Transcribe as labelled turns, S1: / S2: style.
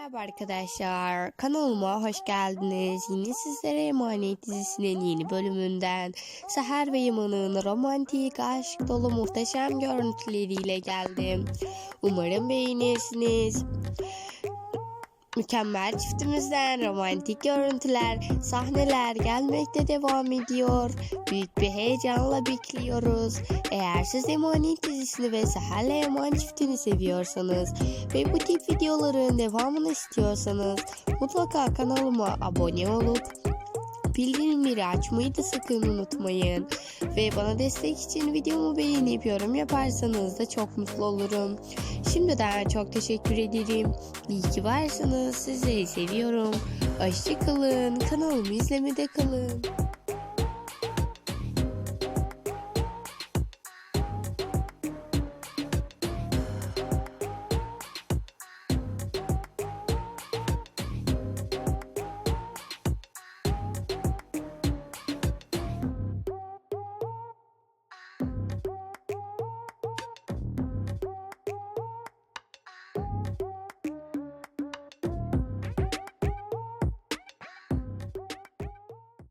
S1: Merhaba arkadaşlar, kanalıma hoş geldiniz. Yine sizlere Emanet dizisinin yeni bölümünden Seher ve Yaman'ın romantik, aşk dolu muhteşem görüntüleriyle geldim. Umarım beğenirsiniz. Mükemmel çiftimizden romantik görüntüler, sahneler gelmekte devam ediyor. Büyük bir heyecanla bekliyoruz. Eğer siz Emanet dizisini ve Seher'le Emanet çiftini seviyorsanız ve bu tip videoların devamını istiyorsanız mutlaka kanalıma abone olup bildirimleri açmayı da sakın unutmayın. Ve bana destek için videomu beğenip yorum yaparsanız da çok mutlu olurum. Şimdiden çok teşekkür ederim. İyi ki varsınız. Sizleri seviyorum. Hoşçakalın. Kanalımı izlemede kalın.